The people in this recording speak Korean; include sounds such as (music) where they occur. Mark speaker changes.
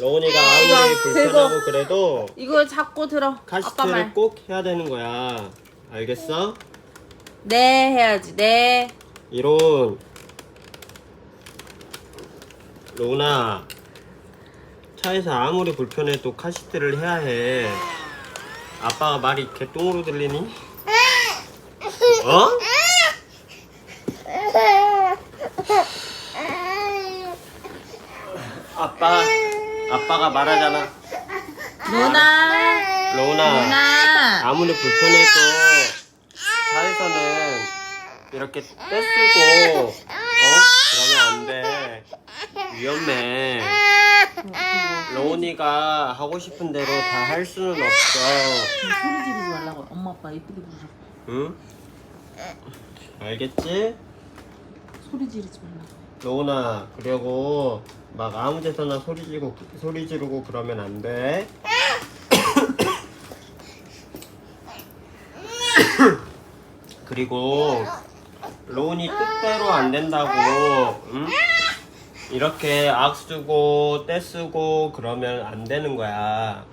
Speaker 1: 로운이가 아무리
Speaker 2: 이거
Speaker 1: 불편하고. 그래도
Speaker 2: 이거 잡고 들어. 아빠
Speaker 1: 카시트를
Speaker 2: 말.
Speaker 1: 꼭 해야 되는 거야. 알겠어?
Speaker 2: 네 해야지. 네.
Speaker 1: 이론 로운아 차에서 아무리 불편해도 카시트를 해야 해. 아빠가 말이 개똥으로 들리니? 어? 아빠 아빠가 말하잖아.
Speaker 2: 누나.
Speaker 1: 로운아
Speaker 2: 누나.
Speaker 1: 아무리 불편해도 차에서는 이렇게 떼쓰고 어? 그러면 안 돼. 위험해. 로운이가 하고 싶은 대로 다 할 수는 없어.
Speaker 2: 소리 지르지 말라고. 엄마 아빠 예쁘게 부르셨고.
Speaker 1: 응? 알겠지?
Speaker 2: 소리 지르지 말라고.
Speaker 1: 로운아 그리고 막 아무 데서나 소리 지르고 소리 지르고 그러면 안 돼. (coughs) 그리고 로운이 뜻대로 안 된다고 응? 이렇게 악 쓰고 떼 쓰고 그러면 안 되는 거야.